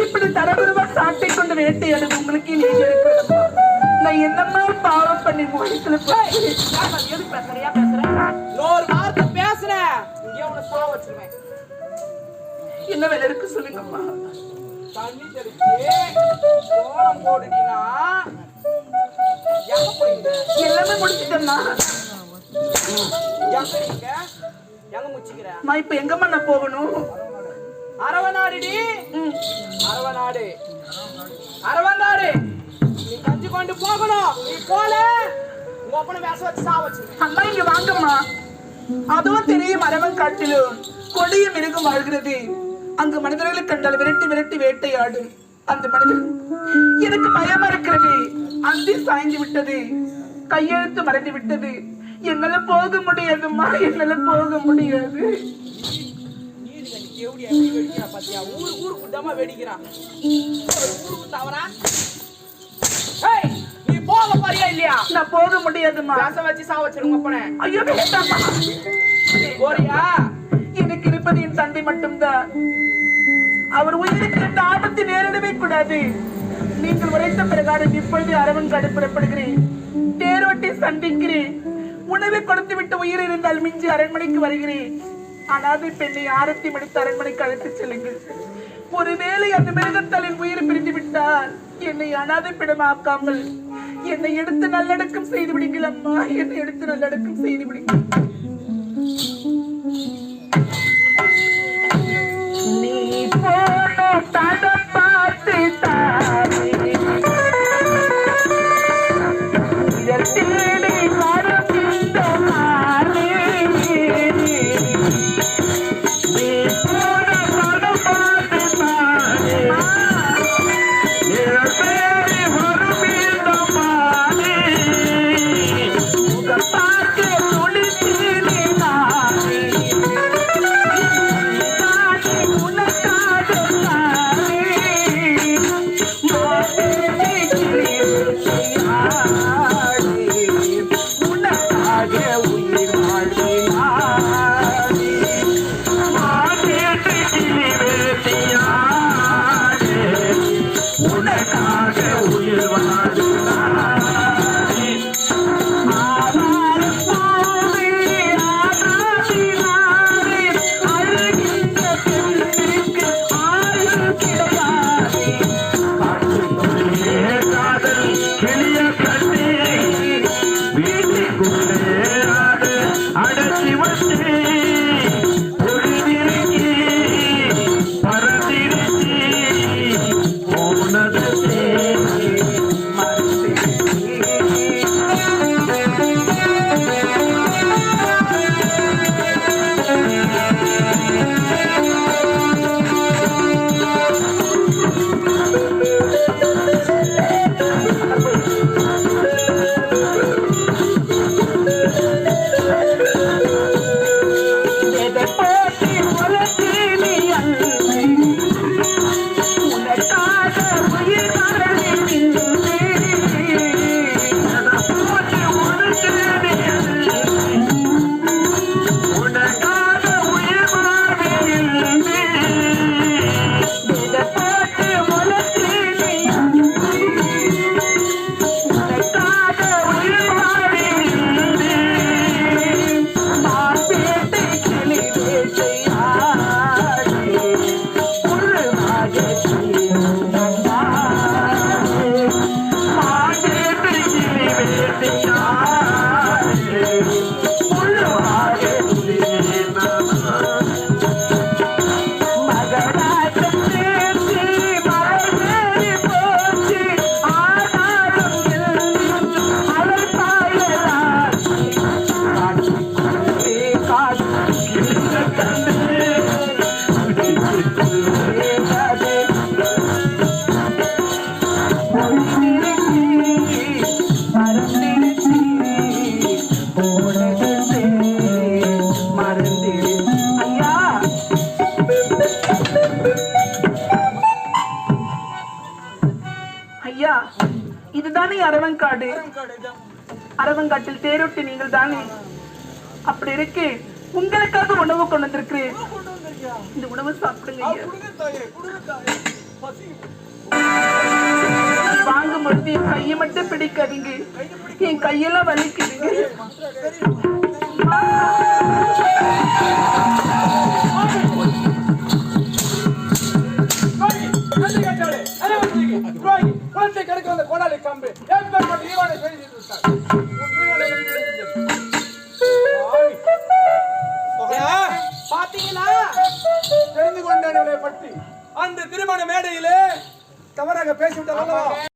இப்படி தரபுருவா சாட்டை கொண்டு வேட்டையாடும் உங்களுக்கு நான் என்னம்மா பாவம் பண்ணி முகத்துல பேசுறேன் இன்னொரு வார்த்தை பேசுறேன். இங்கே உன வச்சிருவேன். என்ன வேலை இருக்கு சொல்லுங்கம்மா. தண்ணி தெளிச்சு கோலம் போயிங்க எல்லாமே முடிச்சிட்டேம்மா. எங்க அம்மா இப்ப எங்கம்மா நான் போகணும்? அரவநாடுடி. அரவநாடு. அரவநாடு நீ கஞ்சி கொண்டு போகணும். நீ போல. உங்க அப்பனை வேச வச்சு சாவ வச்சிருவேன் அம்மா இங்க வாங்கம்மா. அதுவும் தெரியும் மரவன் காட்டிலும். கொடிய மிருகம் வாழ்கிறது. அங்கு மனிதர்களை கண்டால் விரட்டி விரட்டி வேட்டையாடும். அந்த மனிதர் எனக்கு பயமா இருக்கிறது அந்தி சாய்ந்து விட்டது கையெழுத்து மறைந்து விட்டது. என்னால போக முடியாதும்மா என்னால போக முடியாது. நீதி கண்ணிக்கு எப்படி எப்படி வெடிக்கிறா பாத்தியா ஊரு ஊருக்கு தம்மா வெடிக்கிறான் தவறா ஏய் நீ போக போறியா இல்லையா நான் போக முடியாதும்மா. வேச வச்சு சாவ வச்சிருங்க அப்பனை ஐயோ போறியா? எனக்கு இருப்பது என் தந்தை மட்டும்தான். அவர் உயிருக்கு எந்த ஆபத்து நேரிடவே கூடாது. நீங்கள் உரைத்த பிரகாரம் இப்பொழுது அரவன் காடு புறப்படுகிறேன். தேரோட்டி சந்திக்கிறேன். உணவை கொடுத்து விட்டு உயிர் இருந்தால் மிஞ்சி அரண்மனைக்கு வருகிறேன். அனாதை பெண்ணை ஆரத்தி மடித்து அரண்மனைக்கு அழைத்து செல்லுங்கள். ஒருவேளை அந்த மிருகத்தலின் உயிர் பிரிந்து விட்டால் என்னை அனாதை பிடமாக்காமல் என்னை எடுத்து நல்லடக்கம் செய்து விடுங்கள் அம்மா. என்னை எடுத்து நல்லடக்கம் செய்து விடுங்கள். ஐயா இதுதானே அரவங்காடு. அரவங்காட்டில் தேரொட்டி நீங்கள் தானே. அப்படி இருக்கு உங்களுக்காக உணவு கொண்டு வந்திருக்கிறேன். இந்த உணவு சாப்பிடுங்க வாங்க ஐயா. வாங்கும் பொழுது என் கையை மட்டும் பிடிக்காதீங்க. என் கையெல்லாம் வலிக்குதுங்க. குளத்தை கெடுக்க வந்த கோடாலி கம்பு. ஏற்பட்ட ஈவானை செய்து விட்டார். பாத்தீங்களா? தெரிந்து கொண்டேன் இவளை பற்றி அந்த திருமண மேடையிலே தவறாக பேசிவிட்டார் அல்லவா